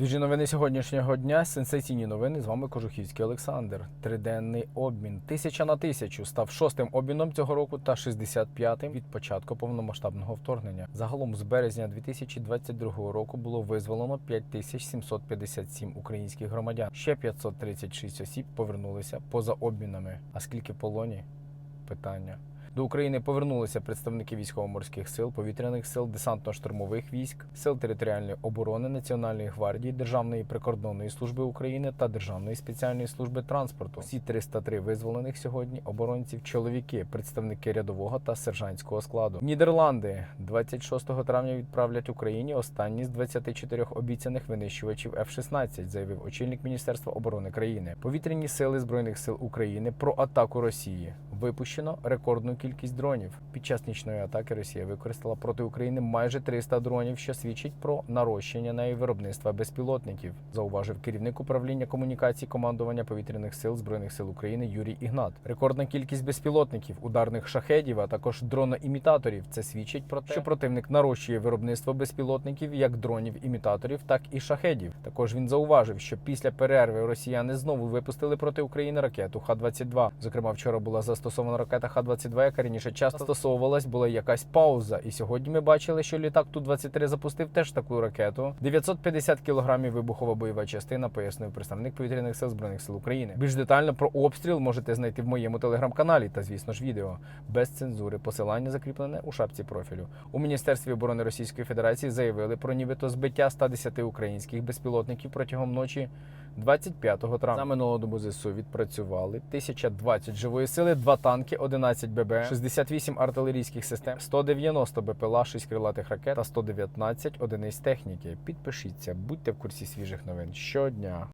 Свіжі новини сьогоднішнього дня. Сенсаційні новини. З вами Кожухівський Олександр. Триденний обмін. Тисяча на тисячу став шостим обміном цього року та 65-тим від початку повномасштабного вторгнення. Загалом з березня 2022 року було визволено 5757 українських громадян. Ще 536 осіб повернулися поза обмінами. А скільки полоні? Питання. До України повернулися представники військово-морських сил, повітряних сил, десантно-штурмових військ, сил територіальної оборони, Національної гвардії, Державної прикордонної служби України та Державної спеціальної служби транспорту. Всі 303 визволених сьогодні оборонців чоловіки, представники рядового та сержантського складу. Нідерланди 26 травня відправлять Україні останні з 24 обіцяних винищувачів F-16, заявив очільник Міністерства оборони країни. Повітряні сили збройних сил України про атаку Росії. Випущено рекордну кількість дронів. Під час нічної атаки Росія використала проти України майже 300 дронів, що свідчить про нарощення неї виробництва безпілотників, зауважив керівник управління комунікацій командування повітряних сил збройних сил України Юрій Ігнат. Рекордна кількість безпілотників, ударних шахедів, а також дроноімітаторів. Це свідчить про те, що противник нарощує виробництво безпілотників як дронів-імітаторів, так і шахедів. Також він зауважив, що після перерви росіяни знову випустили проти України ракету Х-22. Зокрема, вчора була застосована ракета Х-22, яка раніше часто застосовувалась, була якась пауза. І сьогодні ми бачили, що літак Ту-23 запустив теж таку ракету. 950 кілограмів вибухова бойова частина, пояснив представник повітряних сил збройних сил України. Більш детально про обстріл можете знайти в моєму телеграм-каналі та, звісно ж, відео без цензури. Посилання закріплене у шапці профілю. У міністерстві оборони Російської Федерації заявили про нібито збиття 110 українських безпілотників протягом ночі 25 травня. За минулу добу ЗСУ відпрацювали 1020 живої сили, 2 танки, 11 ББ, 68 артилерійських систем, 190 БПЛА, 6 крилатих ракет та 119 одиниць техніки. Підпишіться, будьте в курсі свіжих новин щодня.